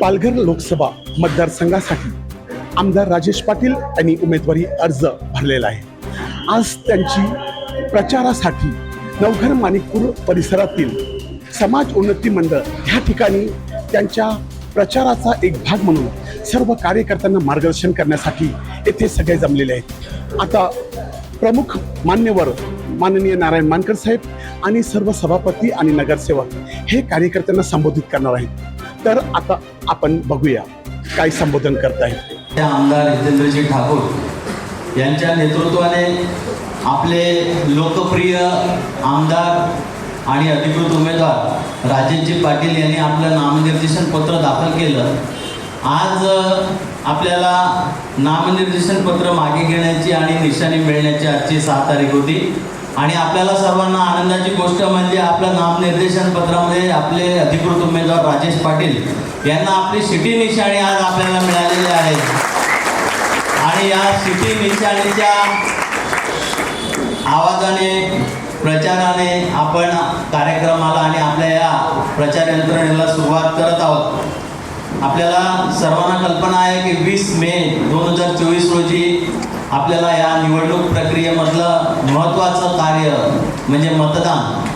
पालघर लोकसभा मतदारसंघासाठी आमदार राजेश पाटील यांनी उमेदवारी अर्ज भरलेला आहे. आज त्यांची प्रचारासाठी नवघर माणिकपूर परिसरातील समाज उन्नती मंडळ ह्या ठिकाणी त्यांच्या प्रचाराचा एक भाग म्हणून सर्व कार्यकर्त्यांना मार्गदर्शन करण्यासाठी येथे सगळे जमलेले आहेत. आता प्रमुख मान्यवर माननीय नारायण मानकर साहेब आणि सर्व सभापती आणि नगरसेवक हे कार्यकर्त्यांना संबोधित करणार आहेत. तर आता आपण बघूया काय संबोधन करत आहेत त्या आमदार हितेंद्रजी ठाकूर यांच्या नेतृत्वाने आपले लोकप्रिय आमदार आणि अधिकृत उमेदवार राजेशजी पाटील यांनी आपलं नामनिर्देशन पत्र दाखल केलं. आज आपल्याला नामनिर्देशन पत्र मागे घेण्याची आणि निशाणी मिळण्याची आजची सात तारीख होती. आणि आपल्याला सर्वांना आनंदाची गोष्ट म्हणजे आपल्या नामनिर्देशन पत्रामध्ये आपले अधिकृत उमेदवार राजेश पाटील यांना आपली सिटी निशाणी आज आपल्याला मिळालेली आहे. आणि या सिटी निशाणीच्या आवाजाने प्रचाराने आपण कार्यक्रमाला आणि आपल्या या प्रचार यंत्रणेला सुरुवात करत आहोत. आपल्याला सर्वांना कल्पना आहे की वीस मे दोन हजार चोवीस रोजी आपल्याला या निवडणूक प्रक्रियेमधलं महत्त्वाचं कार्य म्हणजे मतदान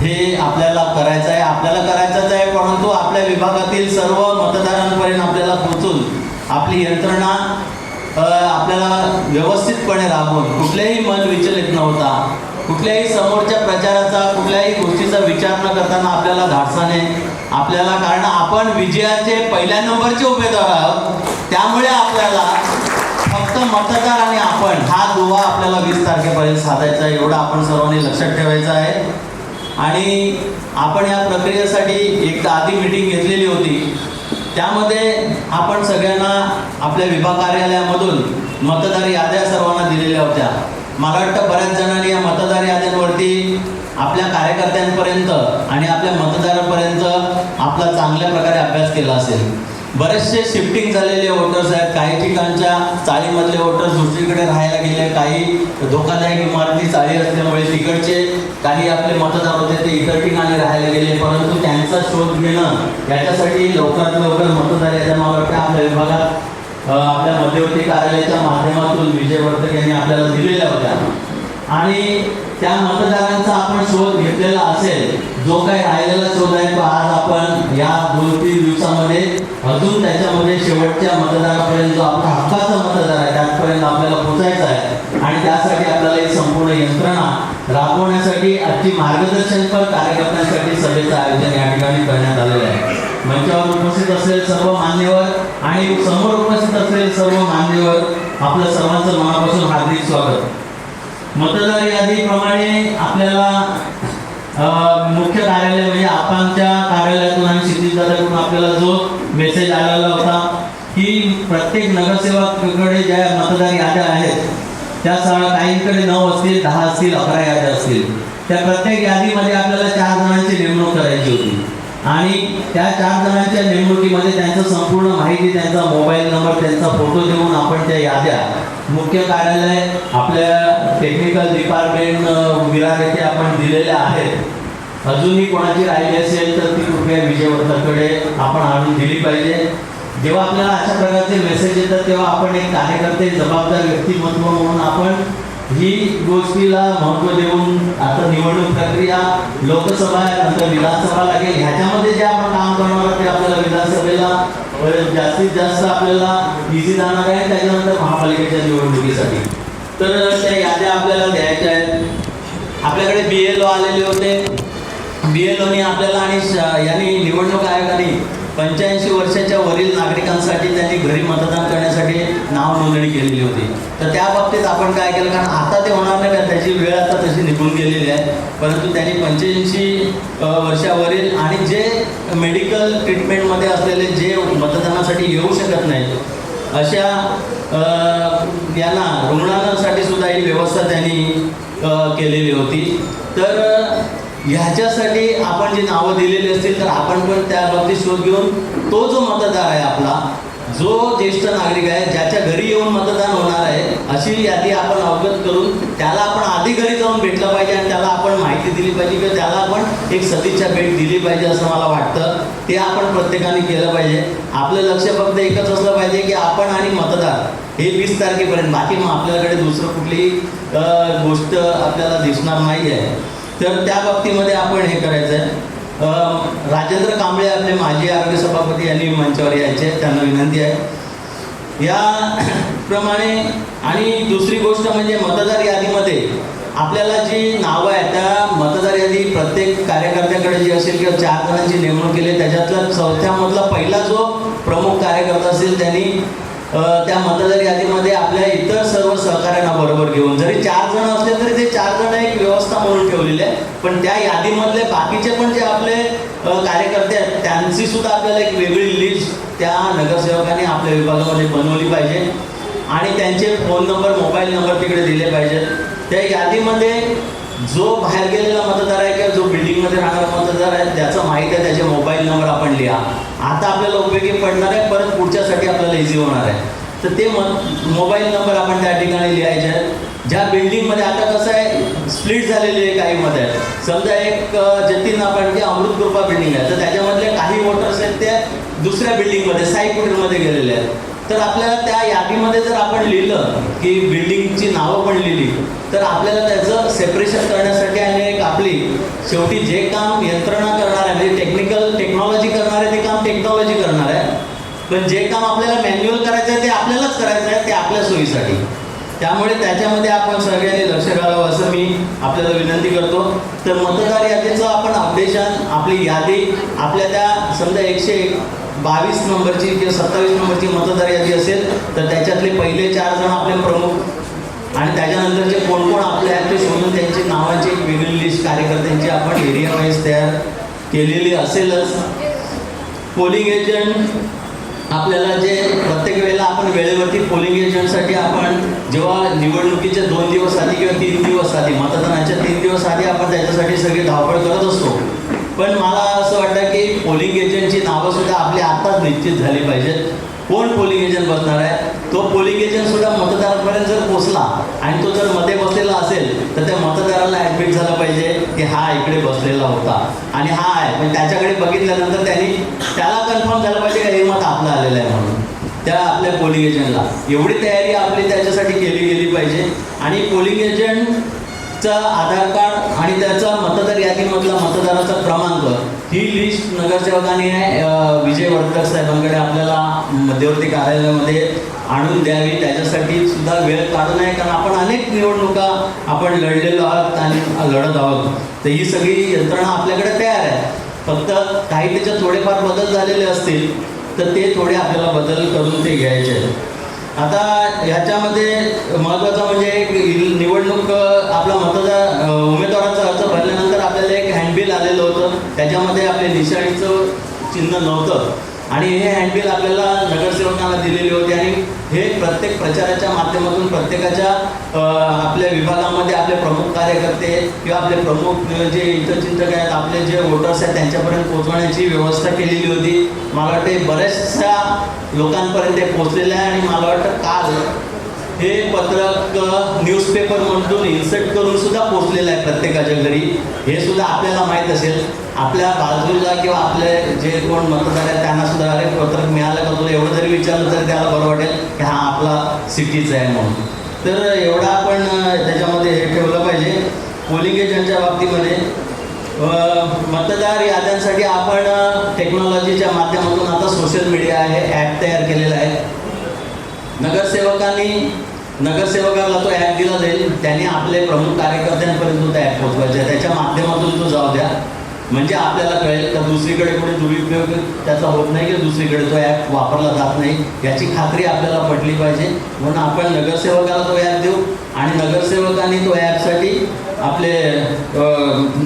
हे आपल्याला करायचं आहे. आपल्याला करायचंच आहे परंतु आपल्या विभागातील सर्व मतदारांपर्यंत आपल्याला पोहोचून आपली यंत्रणा आपल्याला व्यवस्थितपणे राबवून कुठल्याही मन विचलित नव्हता कुठल्याही समोरच्या प्रचाराचा कुठल्याही गोष्टीचा विचार न करताना आपल्याला धाडसाने आपल्याला कारण आपण विजयाचे पहिल्या नंबरचे उमेदवार आहोत त्यामुळे आपल्याला फक्त मतदार आणि आपण हा दुवा आपल्याला वीस तारखेपर्यंत साधायचा आहे. एवढं आपण सर्वांनी लक्षात ठेवायचं आहे. आणि आपण या प्रक्रियेसाठी एक आधी मिटिंग घेतलेली होती. त्यामध्ये आपण सगळ्यांना आपल्या विभाग कार्यालयामधून मतदार याद्या सर्वांना दिलेल्या होत्या. मला वाटतं बऱ्याच जणांनी या मतदार याद्यांवरती आपल्या कार्यकर्त्यांपर्यंत आणि आपल्या मतदारांपर्यंत आपला चांगल्या प्रकारे अभ्यास केला असेल. बरेचसे शिफ्टिंग झालेले वोटर्स आहेत. काही ठिकाणच्या चाळीमधले वोटर्स दुसरीकडे राहायला गेले. काही धोकादायक इमारती चाळी असल्यामुळे तिकडचे काही आपले मतदार होते ते इतर ठिकाणी राहायला गेले. परंतु त्यांचा शोध घेणं याच्यासाठी लवकरात लवकर मतदार याच्या मला वाटतं आपल्या विभागात आपल्या मध्यवर्ती कार्यालयाच्या माध्यमातून विजय वर्तक यांनी आपल्याला दिलेल्या होत्या. आणि त्या मतदारांचा आपण शोध घेतलेला असेल जो काही राहिलेला शोध आहे तो आज आपण या दोन तीन दिवसामध्ये अजून त्याच्यामध्ये शेवटच्या मतदारापर्यंत जो आपला हक्काचा मतदार आहे त्यापर्यंत आपल्याला पोहोचायचा आहे. आणि त्यासाठी आपल्याला ही संपूर्ण यंत्रणा राबवण्यासाठी आजची मार्गदर्शनपर कार्यकर्त्यांसाठी सभेचं आयोजन या ठिकाणी करण्यात आलेलं आहे. मंचावर उपस्थित असलेले सर्व मान्यवर आणि समोर उपस्थित असलेले सर्व मान्यवर आपलं सर्वांचं मनापासून हार्दिक स्वागत. मतदार यादीप्रमाणे आपल्याला मुख्य कार्यालय म्हणजे आपांच्या कार्यालयातून आणि क्षितिजदादाकडून आपल्याला जो मेसेज आलेला होता की प्रत्येक नगरसेवकाकडे ज्या मतदार याद्या आहेत त्या स काहींकडे नऊ असतील दहा असतील अकरा याद्या असतील. त्या प्रत्येक यादीमध्ये आपल्याला चार जणांची नेमणूक करायची होती. आणि त्या चार जणांच्या नेमणुकीमध्ये त्यांचं संपूर्ण माहिती त्यांचा मोबाईल नंबर त्यांचा फोटो देऊन आपण त्या याद्या मुख्य कार्यालय आपल्या टेक्निकल डिपार्टमेंट विरार येथे आपण दिलेले आहेत. अजूनही कोणाची राहिली असेल तर ती कृपया विजयवर्ताकडे आपण आणून दिली पाहिजे. जेव्हा आपल्याला अशा प्रकारचे मेसेज येतात तेव्हा आपण एक कार्यकर्ते जबाबदार व्यक्तिमत्व म्हणून आपण ही गोष्टीला महत्त्व देऊन आता निवडणूक प्रक्रिया लोकसभा नंतर विधानसभा लागेल. ह्याच्यामध्ये जे आपण काम करणार ते आपल्याला विधानसभेला जास्तीत जास्त आपल्याला इझी जाणार आहे त्याच्यानंतर महापालिकेच्या निवडणुकीसाठी. तर त्या याद्या आपल्याला द्यायच्या आहेत. आपल्याकडे बी एल ओ आलेले होते. बी एल ओनी आपल्याला आणि यांनी निवडणूक आयोगाने पंच्याऐंशी वर्षाच्या वरील नागरिकांसाठी त्यांनी घरी मतदान करण्यासाठी नाव नोंदणी केलेली होती. तर त्या बाबतीत आपण काय केलं? कारण आता ते होणार नाही कारण त्याची वेळ आता तशी निघून गेलेली आहे. परंतु त्यांनी पंच्याऐंशी वर्षावरील आणि जे मेडिकल ट्रीटमेंटमध्ये असलेले जे मतदानासाठी येऊ शकत नाहीत अशा यांना रुग्णांसाठी सुद्धा ही व्यवस्था त्यांनी केलेली होती. तर ह्याच्यासाठी आपण जी नावं दिलेली असतील तर आपण पण त्या बाबतीत शोध घेऊन तो जो मतदार आहे आपला जो ज्येष्ठ नागरिक आहे ज्याच्या घरी येऊन मतदान होणार आहे अशी यादी आपण अवगत करून त्याला आपण आधी घरी जाऊन भेटलं पाहिजे आणि त्याला आपण माहिती दिली पाहिजे किंवा त्याला आपण एक सदिच्छा भेट दिली पाहिजे असं मला वाटतं. ते आपण प्रत्येकाने केलं पाहिजे. आपलं लक्ष फक्त एकच असलं पाहिजे की आपण आणि मतदार हे वीस तारखेपर्यंत. बाकी मग आपल्याकडे दुसरं कुठलीही गोष्ट आपल्याला दिसणार नाही आहे तर त्या बाबतीमध्ये आपण हे करायचं आहे राजेंद्र कांबळे आपले माजी आरोग्य सभापती यांनी मंचावर यायचे त्यांना विनंती आहे. या प्रमाणे आणि दुसरी गोष्ट म्हणजे मतदार यादीमध्ये आपल्याला जी नावं आहेत त्या मतदार यादी प्रत्येक कार्यकर्त्याकडे जी असेल किंवा चार जणांची नेमणूक केली त्याच्यातला चौथ्यामधला पहिला जो प्रमुख कार्यकर्ता असेल त्यांनी त्या मतदार यादीमध्ये आपल्या इतर सर्व सहकाऱ्यांना बरोबर घेऊन जरी चार जण असले तरी ते चार जण एक व्यवस्था ठेवलेले आहे पण त्या यादीमधले बाकीचे पण जे आपले कार्यकर्ते आहेत त्यांची सुद्धा आपल्याला एक वेगळी लिस्ट त्या नगरसेवकांनी आपल्या विभागामध्ये बनवली पाहिजे. आणि त्यांचे फोन नंबर मोबाईल नंबर तिकडे दिले पाहिजेत. त्या यादीमध्ये जो बाहेर गेलेला मतदार आहे किंवा जो बिल्डिंगमध्ये राहणारा मतदार आहे त्याचं माहीत आहे त्याचे मोबाईल नंबर आपण लिहा. आता आपल्याला उपयोगी पडणार आहे परत पुढच्यासाठी आपल्याला इझी होणार आहे. तर ते मोबाईल नंबर आपण त्या ठिकाणी लिहायचे आहेत. ज्या बिल्डिंगमध्ये आता कसं आहे स्प्लिट झालेली आहे काही मध्ये. समजा एक जतीन आपण अमृत कृपा बिल्डिंग आहे. तर त्याच्यामधले काही वोटर्स आहेत ते दुसऱ्या बिल्डिंगमध्ये साई कुटीरमध्ये गेलेले आहेत. तर आपल्याला त्या यादीमध्ये जर आपण लिहिलं की बिल्डिंगची नावं पण लिहिली तर आपल्याला त्याचं सेपरेशन करण्यासाठी आणि एक आपली शेवटी जे काम यंत्रणा करणार आहे म्हणजे टेक्निकल टेक्नॉलॉजी करणार आहे ते काम टेक्नॉलॉजी करणार. आहे पण जे काम आपल्याला मॅन्युअल करायचं आहे ते आपल्यालाच करायचं आहे ते आपल्या सोयीसाठी. त्यामुळे त्याच्यामध्ये आपण सगळ्यांनी लक्ष घालावं असं मी आपल्याला विनंती करतो. तर मतदार यादीचं आपण अपडेशन आपली यादी आपल्या त्या समजा एकशे एक बावीस नंबरची किंवा सत्तावीस नंबरची मतदार यादी असेल तर त्याच्यातले पहिले चार जण आपले प्रमुख आणि त्याच्यानंतरचे कोण कोण आपले आहेत ते शोधून त्यांची नावांची एक वेगळी लिस्ट कार्यकर्त्यांची आपण एरिया वाईज तयार केलेली असेलच. पोलिंग एजंट आपल्याला जे प्रत्येक वेळेला आपण वेळेवरती पोलिंग एजंटसाठी आपण जेव्हा निवडणुकीचे दोन दिवस आधी किंवा तीन दिवस आधी मतदानाच्या तीन दिवस आधी आपण त्याच्यासाठी सगळी धावपळ करत असतो. पण मला असं वाटतं की पोलिंग एजंटची नावं सुद्धा आपली आत्ताच निश्चित झाली पाहिजेत. कोण पोलिंग एजंट बसणार आहे? तो पोलिंग एजंट सुद्धा मतदारापर्यंत जर पोचला आणि तो जर मध्ये बसलेला असेल तर त्या मतदाराला ऍडमिट झालं पाहिजे की हा इकडे बसलेला होता. आणि हा आहे. पण त्याच्याकडे बघितल्यानंतर त्यांनी त्याला कन्फर्म झालं पाहिजे का हे मत आपलं आलेलं आहे म्हणून? त्या आपल्या पोलिंग एजंटला एवढी तयारी आपली त्याच्यासाठी केली गेली पाहिजे. आणि पोलिंग एजंटचा आधार कार्ड आणि त्याचा मतदार यादीमधला मतदाराचा क्रमांक ही लिस्ट नगरसेवकांनी विजय वर्धक साहेबांकडे आपल्याला मध्यवर्ती कार्यालयामध्ये आणून द्यावी. त्याच्यासाठी सुद्धा वेळ कारण आहे कारण आपण अनेक निवडणुका आपण लढलेलो आहोत आणि लढत आहोत. तर ही सगळी यंत्रणा आपल्याकडे तयार आहे. फक्त काही त्याच्यात थोडेफार बदल झालेले असतील तर ते थोडे आपल्याला बदल करून ते घ्यायचे आहेत. आता ह्याच्यामध्ये महत्त्वाचं म्हणजे एक निवडणूक आपला मतदार उमेदवाराचा अर्ज भरल्यानंतर हँडबिल आलेलं होतं. त्याच्यामध्ये आपले निशाणीचं चिन्ह नव्हतं. आणि हे हँडबिल आपल्याला नगरसेवकांना दिलेली होती. आणि हे प्रत्येक प्रचाराच्या माध्यमातून प्रत्येकाच्या आपल्या विभागामध्ये आपले प्रमुख कार्यकर्ते किंवा आपले प्रमुख जे हितचिंतक आहेत आपले जे वोटर्स आहेत त्यांच्यापर्यंत पोहोचवण्याची व्यवस्था केलेली होती. मला वाटते बऱ्याचशा लोकांपर्यंत ते पोहोचलेलं आहे आणि मला वाटतं काल हे पत्रक न्यूजपेपरमधून इन्सर्ट करून सुद्धा पोचलेलं आहे प्रत्येकाच्या घरी. हे सुद्धा आपल्याला माहीत असेल. आपल्या बाजूला किंवा आपले जे कोण मतदार आहेत त्यांना सुद्धा अरे पत्रक मिळालं का तुला? एवढं जरी विचारलं तरी त्याला बरं वाटेल की हा आपला सिटीचा आहे म्हणून. तर एवढा आपण त्याच्यामध्ये हे ठेवलं पाहिजे. पोलिंग एजंटच्या बाबतीमध्ये मतदार याद्यांसाठी आपण टेक्नॉलॉजीच्या माध्यमातून आता सोशल मीडिया आहे ॲप तयार केलेला आहे नगरसेवकांनी नगरसेवकाला तो ॲप दिला जाईल. त्याने आपले प्रमुख कार्यकर्त्यांपर्यंत तो ॲप पोहोचवायचा आहे. त्याच्या माध्यमातून तो जाऊ द्या. म्हणजे आपल्याला कळेल का दुसरीकडे कोणी दुरुपयोग त्याचा होत नाही की दुसरीकडे तो ॲप वापरला जात नाही याची खात्री आपल्याला पटली पाहिजे. म्हणून आपण नगरसेवकाला तो ॲप देऊ आणि नगरसेवकांनी तो ॲपसाठी आपले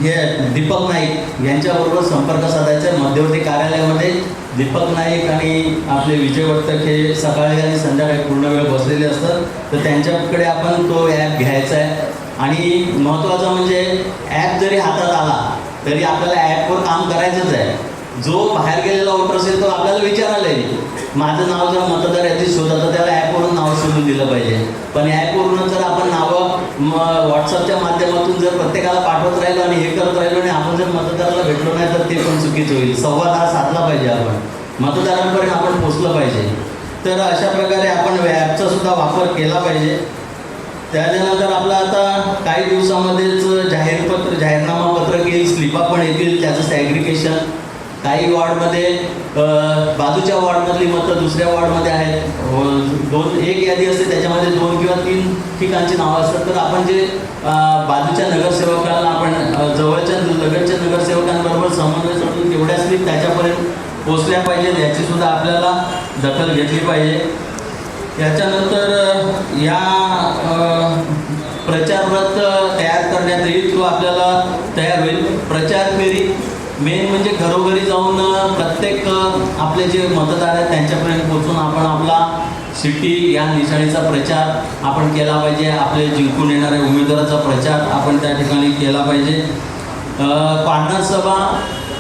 हे दीपक नाईक यांच्याबरोबर संपर्क साधायचा मध्यवर्ती कार्यालयामध्ये दीपक नाईक आणि आपले विजय वर्तक हे सकाळी आणि संध्याकाळी पूर्ण वेळ बसलेले असतात. तर त्यांच्याकडे आपण तो ॲप घ्यायचा आहे. आणि महत्त्वाचं म्हणजे ॲप जरी हातात आला तरी आपल्याला ॲपवर काम करायचंच आहे. जो बाहेर गेलेला वोटर असेल तो आपल्याला विचारायला येईल. माझं नाव जर मतदार यादीत शोधा तर त्याला ॲपवरून नाव शोधून दिलं पाहिजे. पण ॲपवरून जर आपण नावं मग व्हॉट्सअपच्या माध्यमातून जर प्रत्येकाला पाठवत राहिलो आणि हे करत राहिलो आणि आपण जर मतदाराला भेटलो नाही तर ते पण चुकीचं होईल. संवाद हा साधला पाहिजे आपण. मतदारांपर्यंत आपण पोचलं पाहिजे. तर अशा प्रकारे आपण ॲपचा सुद्धा वापर केला पाहिजे. त्याच्यानंतर आपलं आता काही दिवसामध्येच जाहीरपत्र जाहीरनामा पत्रक येईल स्लिपा पण येतील त्याचं सॅग्रिकेशन काही वॉर्डमध्ये बाजूच्या वॉर्डमधली मतं दुसऱ्या वॉर्डमध्ये आहेत. हो, दोन एक यादी असते त्याच्यामध्ये दोन किंवा तीन ठिकाणची नावं असतात. तर आपण जे बाजूच्या नगरसेवकांना आपण जवळच्या लगतच्या नगरसेवकांबरोबर समन्वय साधून तेवढ्याच मी त्याच्यापर्यंत पोचल्या पाहिजेत याची सुद्धा आपल्याला दखल घेतली पाहिजे. याच्यानंतर या प्रचारव्रत तयार करण्यात येईल तो आपल्याला तयार होईल. प्रचार फेरी मेन म्हणजे घरोघरी जाऊन प्रत्येक आपले जे मतदार आहेत त्यांच्यापर्यंत पोहोचून आपण आपला सिटी या निशाणीचा प्रचार आपण केला पाहिजे. आपले जिंकून येणाऱ्या उमेदवाराचा प्रचार आपण त्या ठिकाणी केला पाहिजे. पार्टनर सभा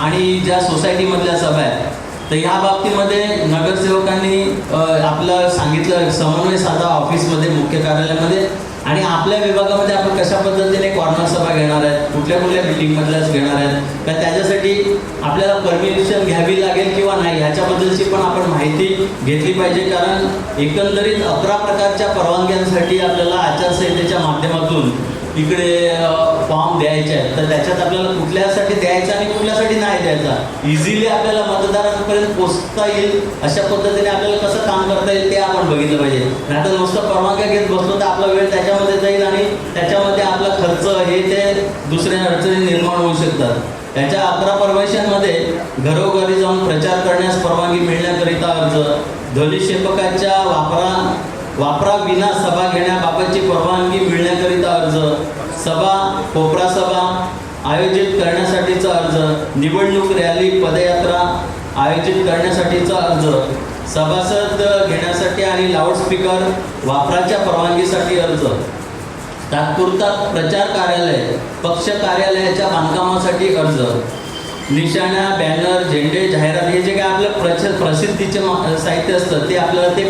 आणि ज्या सोसायटीमधल्या सभा आहेत तर ह्या बाबतीमध्ये नगरसेवकांनी आपलं सांगितलं समन्वय साधा ऑफिसमध्ये मुख्य कार्यालयामध्ये. आणि आपल्या विभागामध्ये आपण कशा पद्धतीने कॉर्नर सभा घेणार आहेत कुठल्या कुठल्या मिटिंगमधल्याच घेणार आहेत तर त्याच्यासाठी आपल्याला परमिशन घ्यावी लागेल किंवा नाही ह्याच्याबद्दलची पण आपण माहिती घेतली पाहिजे. कारण एकंदरीत अकरा प्रकारच्या परवानग्यांसाठी आपल्याला आचारसंहितेच्या माध्यमातून इकडे फॉर्म द्यायचे आहेत. तर त्याच्यात आपल्याला कुठल्यासाठी द्यायचा आणि कुठल्यासाठी नाही द्यायचा? इझिली आपल्याला मतदारांपर्यंत पोचता येईल अशा पद्धतीने आपल्याला कसं काम करता येईल ते आपण बघितलं पाहिजे. नाही तर नुसतं परवानग्या घेत बसलो तर आपला वेळ त्याच्यामध्ये जाईल आणि त्याच्यामध्ये आपला खर्च हे ते दुसऱ्या अडचणी निर्माण होऊ शकतात. त्याच्या अकरा परमिशनमध्ये घरोघरी जाऊन प्रचार करण्यास परवानगी मिळण्याकरिता अर्ज. ध्वनिक्षेपकाच्या वापरा वापराविना सभा घेण्याबाबतची परवानगी मिळण्याकरिता अर्ज. सभा कोपरा सभा आयोजित करण्यासाठीचा अर्ज. निवडणूक रॅली पदयात्रा आयोजित करण्यासाठीचा अर्ज. सभासद घेण्यासाठी आणि लाऊडस्पीकर वापराच्या परवानगीसाठी अर्ज. तात्पुरता प्रचार कार्यालय पक्ष कार्यालयाच्या बांधकामासाठी अर्ज. निशाणा बॅनर झेंडे जाहिरात हे जे काय आपलं प्रच प्रसिद्धीचे साहित्य असतं ते आपल्याला ते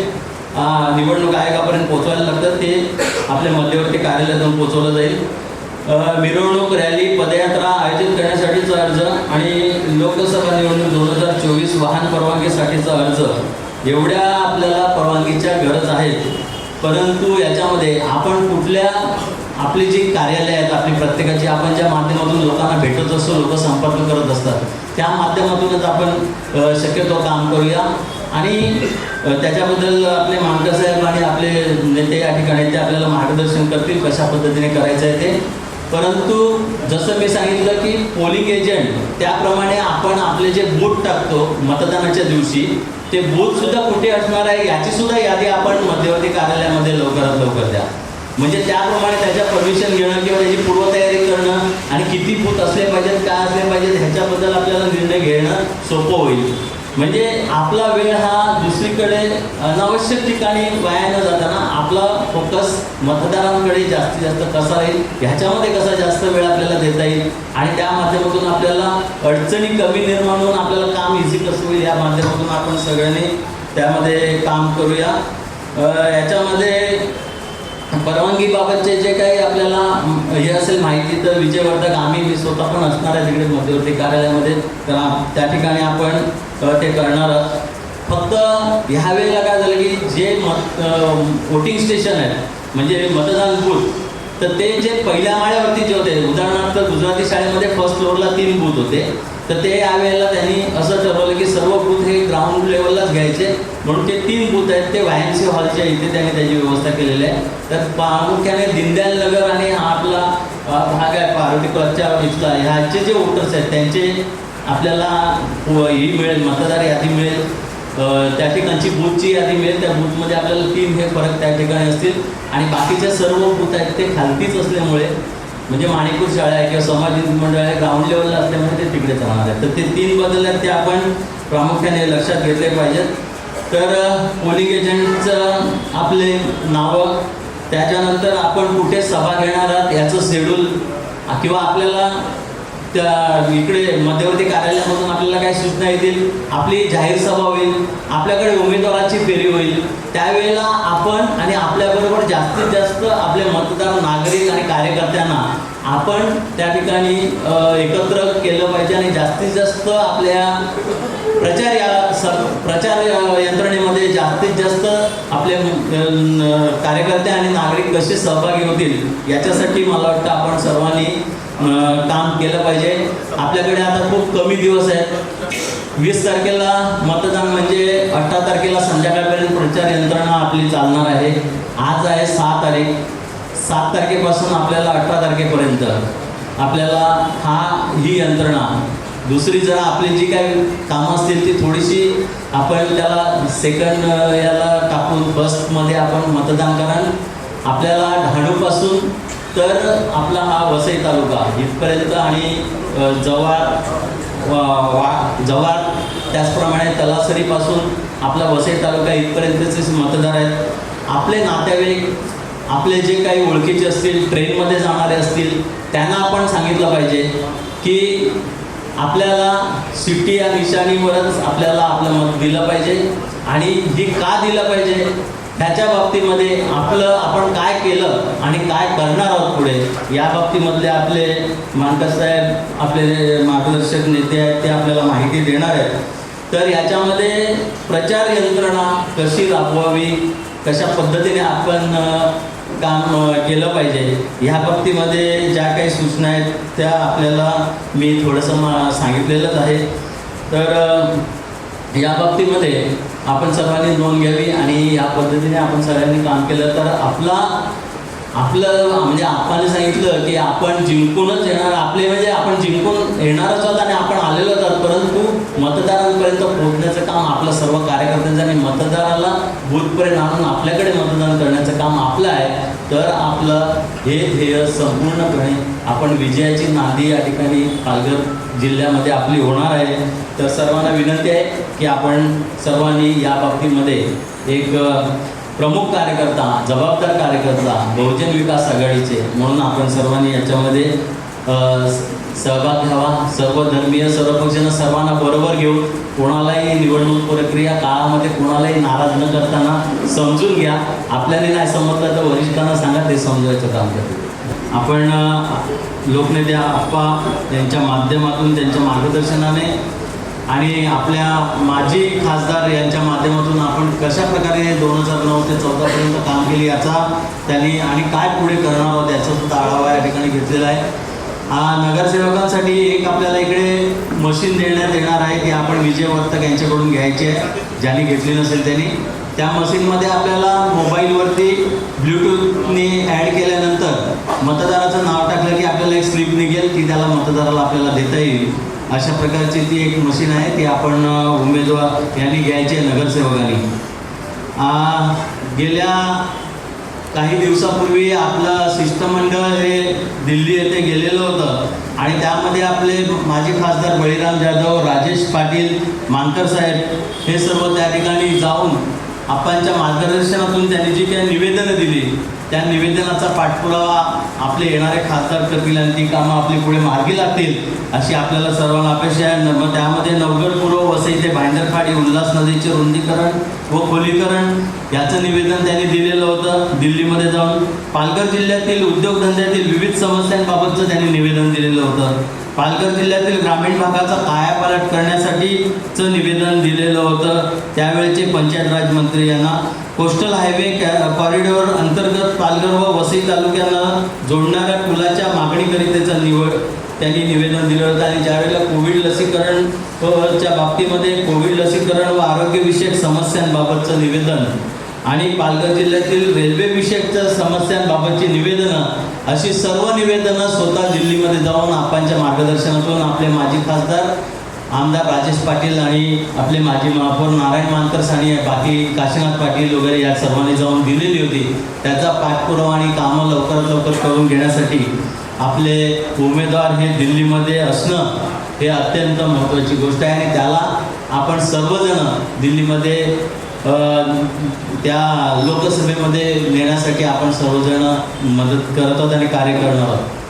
निवडणूक आयोगापर्यंत पोहोचवायला लागतात. ते आपल्या मध्यवर्ती कार्यालयातून पोहोचवलं जाईल. मिरवणूक रॅली पदयात्रा आयोजित करण्यासाठीचा अर्ज आणि लोकसभा निवडणूक दोन हजार चोवीस वाहन परवानगीसाठीचा अर्ज. एवढ्या आपल्याला परवानगीच्या गरज आहेत. परंतु याच्यामध्ये आपण कुठल्या आपली जी कार्यालय आहेत आपली प्रत्येकाची आपण ज्या माध्यमातून लोकांना भेटत असतो लोक संपर्क करत असतात त्या माध्यमातूनच आपण शक्यतो काम करूया. आणि त्याच्याबद्दल आपले मानकर साहेब आणि आपले नेते या ठिकाणी ते आपल्याला मार्गदर्शन करतील कशा पद्धतीने करायचं आहे ते. परंतु जसं मी सांगितलं की पोलिंग एजंट त्याप्रमाणे आपण आपले जे बूथ टाकतो मतदानाच्या दिवशी ते बूथसुद्धा कुठे असणार आहे याची सुद्धा यादी आपण मध्यवर्ती कार्यालयामध्ये लवकरात लवकर द्या. म्हणजे त्याप्रमाणे त्याच्या परमिशन घेणं किंवा त्याची पूर्वतयारी करणं आणि किती बूथ असले पाहिजेत काय असले पाहिजेत ह्याच्याबद्दल आपल्याला निर्णय घेणं सोपं होईल. म्हणजे आपला वेळ हा दुसरीकडे अनावश्यक ठिकाणी वाया न जाताना आपला फोकस मतदारांकडे जास्तीत जास्त कसा राहील ह्याच्यामध्ये कसा जास्त वेळ आपल्याला देता येईल? आणि त्या माध्यमातून आपल्याला अडचणी कमी निर्माण होऊन आपल्याला काम इझी कसं होईल या माध्यमातून आपण सगळ्यांनी त्यामध्ये काम करूया. याच्यामध्ये परवानगीबाबतचे जे काही आपल्याला हे असेल माहिती तर विजयवर्धक आम्ही मी स्वतः पण असणार आहे तिकडे मध्यवर्ती कार्यालयामध्ये. तर त्या ठिकाणी आपण अ, ते करणार फक्त ह्या वेळेला काय झालं की जे मत वोटिंग स्टेशन आहेत म्हणजे मतदान बूथ तर ते जे पहिल्या माळ्यावरती जे होते उदाहरणार्थ गुजराती शाळेमध्ये फर्स्ट फ्लोअरला तीन बूथ होते तर ते यावेळेला त्यांनी असं ठरवलं की सर्व बूथ हे ग्राउंड लेवललाच घ्यायचे म्हणून ते तीन बूथ आहेत ते वाय हॉलच्या इथे त्यांनी त्याची व्यवस्था केलेली आहे. तर प्रामुख्याने दीनदयाल नगर आणि हा आपला हा भाग आहे पार्वती क्लबच्या इथला ह्याचे जे वोटर्स आहेत त्यांचे आपल्याला ही मिळेल मतदार यादी मिळेल. त्या ठिकाणची बूथची यादी मिळेल. त्या बूथमध्ये आपल्याला तीन हे फरक त्या ठिकाणी असतील. आणि बाकीच्या सर्व बूथ आहेत ते खालतीच असल्यामुळे म्हणजे माणिकपूर शाळा आहे किंवा समाज मंडळ आहे ग्राउंड लेवलला असल्यामुळे ते तिकडेच राहणार आहेत. तर ते तीन बदल आहेत ते आपण प्रामुख्याने लक्षात घेतले पाहिजेत. तर पोलिंग एजंटचं आपले नावं त्याच्यानंतर आपण कुठे सभा घेणार आहात याचं शेड्यूल किंवा आपल्याला त्या इकडे मध्यवर्ती कार्यालयामधून आपल्याला काय सूचना येतील आपली जाहीर सभा होईल आपल्याकडे उमेदवाराची फेरी होईल. त्यावेळेला आपण आणि आपल्याबरोबर जास्तीत जास्त आपले मतदार नागरिक आणि कार्यकर्त्यांना आपण त्या ठिकाणी एकत्र केलं पाहिजे आणि जास्तीत जास्त आपल्या प्रचार या स प्रचार यंत्रणेमध्ये जास्तीत जास्त आपले कार्यकर्ते आणि नागरिक कसे सहभागी होतील याच्यासाठी मला वाटतं आपण सर्वांनी काम केलं पाहिजे. आपल्याकडे आता खूप कमी दिवस आहेत. वीस तारखेला मतदान म्हणजे अठरा तारखेला संध्याकाळपर्यंत प्रचार यंत्रणा आपली चालणार आहे. आज आहे सहा तारीख. सात तारखेपासून आपल्याला अठरा तारखेपर्यंत आपल्याला हा ही यंत्रणा. दुसरी जरा आपली जी काही कामं असतील ती थोडीशी आपण त्याला सेकंड याला टाकून फर्स्टमध्ये आपण मतदान कारण आपल्याला डहाणूपासून तर आपला हा वसई तालुका इथपर्यंत आणि जव्हार वा- जव्हार त्याचप्रमाणे तलासरीपासून आपला वसई तालुका इथपर्यंतचे मतदार आहेत. आपले नातेवाईक आपले जे काही ओळखीचे असतील ट्रेनमध्ये जाणारे असतील त्यांना आपण सांगितलं पाहिजे की आपल्याला सिटी या निशाणीवरच आपल्याला आपलं मत दिलं पाहिजे आणि हे का दिलं पाहिजे? ह्याच्या बाबतीमध्ये आपलं आपण काय केलं आणि काय करणार आहोत पुढे या बाबतीमधले आपले मानकर साहेब आपले जे मार्गदर्शक नेते आहेत ते आपल्याला माहिती देणार आहेत. तर याच्यामध्ये प्रचार यंत्रणा कशी राबवावी कशा पद्धतीने आपण काम केलं पाहिजे ह्या बाबतीमध्ये ज्या काही सूचना आहेत त्या आपल्याला मी थोडंसं मा सांगितलेलंच आहे. तर या बाबतीमध्ये आपण सर्वांनी नोंद घ्यावी आणि या पद्धतीने आपण सगळ्यांनी काम केलं तर आपला आपलं म्हणजे आपण सांगितलं की आपण जिंकूनच येणार. आपले म्हणजे आपण जिंकून येणारच आहोत आणि आपण आलेलो आहोत परंतु मतदारांपर्यंत पोहोचण्याचं काम आपलं सर्व कार्यकर्त्यांचं आणि मतदाराला बूथपर्यंत आणून आपल्याकडे मतदान करण्याचं काम आपलं आहे. तर आपलं हे ध्येय संपूर्णपणे आपण विजयाची नांदी या ठिकाणी पालघर जिल्ह्यामध्ये आपली होणार आहे. तर सर्वांना विनंती आहे की आपण सर्वांनी या बाबतीमध्ये एक प्रमुख कार्यकर्ता जबाबदार कार्यकर्ता बहुजन विकास आघाडीचे म्हणून आपण सर्वांनी याच्यामध्ये सहभाग घ्यावा. सर्व धर्मीय सर्व पक्षांना सर्वांना बरोबर घेऊन कोणालाही निवडणूक प्रक्रिया काळामध्ये कोणालाही नाराज न करताना समजून घ्या. आपल्याला नाही समजलं तर वरिष्ठांना सांगा ते समजवायचं काम करतील. आपण लोकनेत्या लोकनेते आप्पा यांच्या माध्यमातून त्यांच्या मार्गदर्शनाने आणि आपल्या माजी खासदार यांच्या माध्यमातून आपण कशा प्रकारे दोन हजार नऊ ते चौदापर्यंत काम केली याचा त्यांनी आणि काय पुढे करणार आहोत याचा सुद्धा आढावा या ठिकाणी घेतलेला आहे. हा नगरसेवकांसाठी एक आपल्याला इकडे मशीन देण्यात येणार आहे ती आपण विजय वर्तक यांच्याकडून घ्यायची आहे. ज्यांनी घेतली नसेल त्यांनी. त्या मशीनमध्ये आपल्याला मोबाईलवरती ब्लूटूथने ॲड केल्यानंतर मतदाराचं नाव टाकलं की आपल्याला एक स्लिप निघेल ती त्याला मतदाराला आपल्याला देता येईल. अशा प्रकारची ती एक मशीन आहे ती आपण उमेदवार यांनी घ्यायची आहे नगरसेवकांनी. गेल्या काही दिवसापूर्वी आपलं शिष्टमंडळ हे दिल्ली येथे गेलेलं होतं आणि त्यामध्ये आपले माजी खासदार बळीराम जाधव राजेश पाटील मानकर साहेब हे सर्व त्या ठिकाणी जाऊन आपणच्या मार्गदर्शनातून त्यांनी जी काही निवेदनं दिली त्या निवेदनाचा पाठपुरावा आपले येणारे खासदार करतील आणि ती कामं आपली पुढे मार्गी लागतील अशी आपल्याला सर्वांना अपेक्षा आहे. मग त्यामध्ये नवगड पूर्व वसई ते भांडरखाडी उल्हास नदीचे रुंदीकरण व खोलीकरण याचं निवेदन त्यांनी दिलेलं होतं दिल्लीमध्ये जाऊन. पालघर जिल्ह्यातील उद्योगधंद्यातील विविध समस्यांबाबतचं त्यांनी निवेदन दिलेलं होतं. पालघर जिल्ह्यातील ग्रामीण भागाचा कायापालट करण्यासाठीचं निवेदन दिलेलं होतं. त्यावेळेचे पंचायत राज मंत्री यांना कोस्टल हायवे कॉरिडॉर अंतर्गत पालघर व वसई तालुक्यांना जोडणाऱ्या पुलाच्या मागणीकरितेचं निवड त्यांनी निवेदन दिलं होतं. आणि ज्यावेळेला कोविड लसीकरण च्या बाबतीमध्ये कोविड लसीकरण व आरोग्यविषयक समस्यांबाबतचं निवेदन आणि पालघर जिल्ह्यातील रेल्वेविषयकच्या समस्यांबाबतची निवेदनं अशी सर्व निवेदनं स्वतः दिल्लीमध्ये जाऊन आपणच्या मार्गदर्शनातून आपले माजी खासदार आमदार राजेश पाटील आणि आपले माजी महापौर नारायण मानकर साणी बाकी काशीनाथ पाटील वगैरे या सर्वांनी जाऊन दिलेली होती. त्याचा पाठपुरावा आणि कामं लवकरात लवकर करून घेण्यासाठी आपले उमेदवार हे दिल्लीमध्ये असणं हे अत्यंत महत्त्वाची गोष्ट आहे आणि त्याला आपण सर्वजण दिल्लीमध्ये त्या लोकसभेमध्ये नेण्यासाठी आपण सर्वजण मदत करत आहोत आणि कार्य करणार आहोत.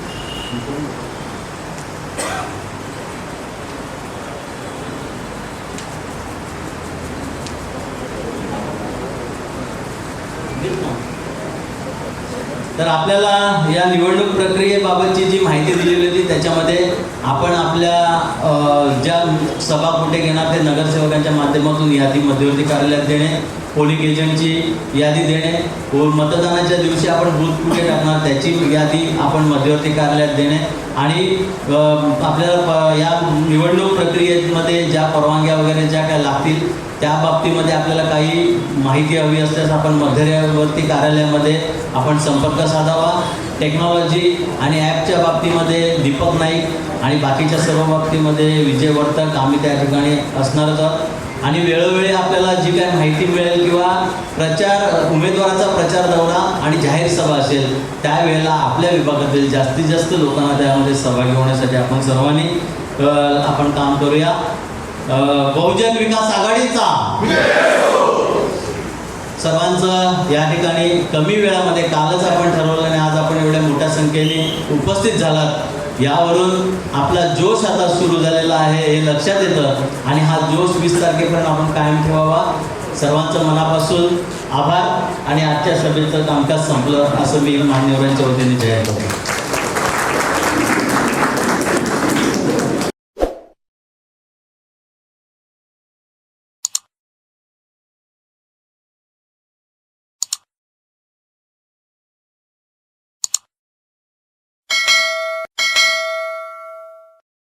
तर आपल्याला या निवडणूक प्रक्रियेबाबतची जी माहिती दिलेली होती त्याच्यामध्ये आपण आपल्या ज्या सभा कुठे घेणार ते नगरसेवकांच्या माध्यमातून यादी मध्यवर्ती कार्यालयात देणे पोलिंग एजंटची यादी देणे व मतदानाच्या दिवशी आपण बूथ कुठे टाकणार त्याची यादी आपण मध्यवर्ती कार्यालयात देणे आणि आपल्याला प- या निवडणूक प्रक्रियेमध्ये ज्या परवानग्या वगैरे ज्या काय लागतील त्या बाबतीमध्ये आपल्याला काही माहिती हवी असल्यास आपण मध्यवर्ती कार्यालयामध्ये आपण संपर्क साधावा. टेक्नॉलॉजी आणि ॲपच्या बाबतीमध्ये दीपक नाईक आणि बाकीच्या सर्व बाबतीमध्ये विजय वर्तक आम्ही त्या ठिकाणी असणारच आहोत. आणि वेळोवेळी आपल्याला जी काय माहिती मिळेल किंवा प्रचार उमेदवाराचा प्रचार दौरा आणि जाहीर सभा असेल त्यावेळेला आपल्या विभागातील जास्तीत जास्त लोकांना त्यामध्ये सहभागी होण्यासाठी आपण सर्वांनी आपण काम करूया. बहुजन विकास आघाडीचा. सर्वांचं या ठिकाणी कमी वेळामध्ये कालच आपण ठरवलं आणि आज आपण एवढ्या मोठ्या संख्येने उपस्थित झालात. यावरून आपला जोश आता सुरू झालेला आहे हे लक्षात येतं. आणि हा जोश वीस तारखेपर्यंत आपण कायम ठेवावा. सर्वांचं मनापासून आभार आणि आजच्या सभेचं कामकाज संपलं असं मी मान्यवरांच्या वतीने जय करतो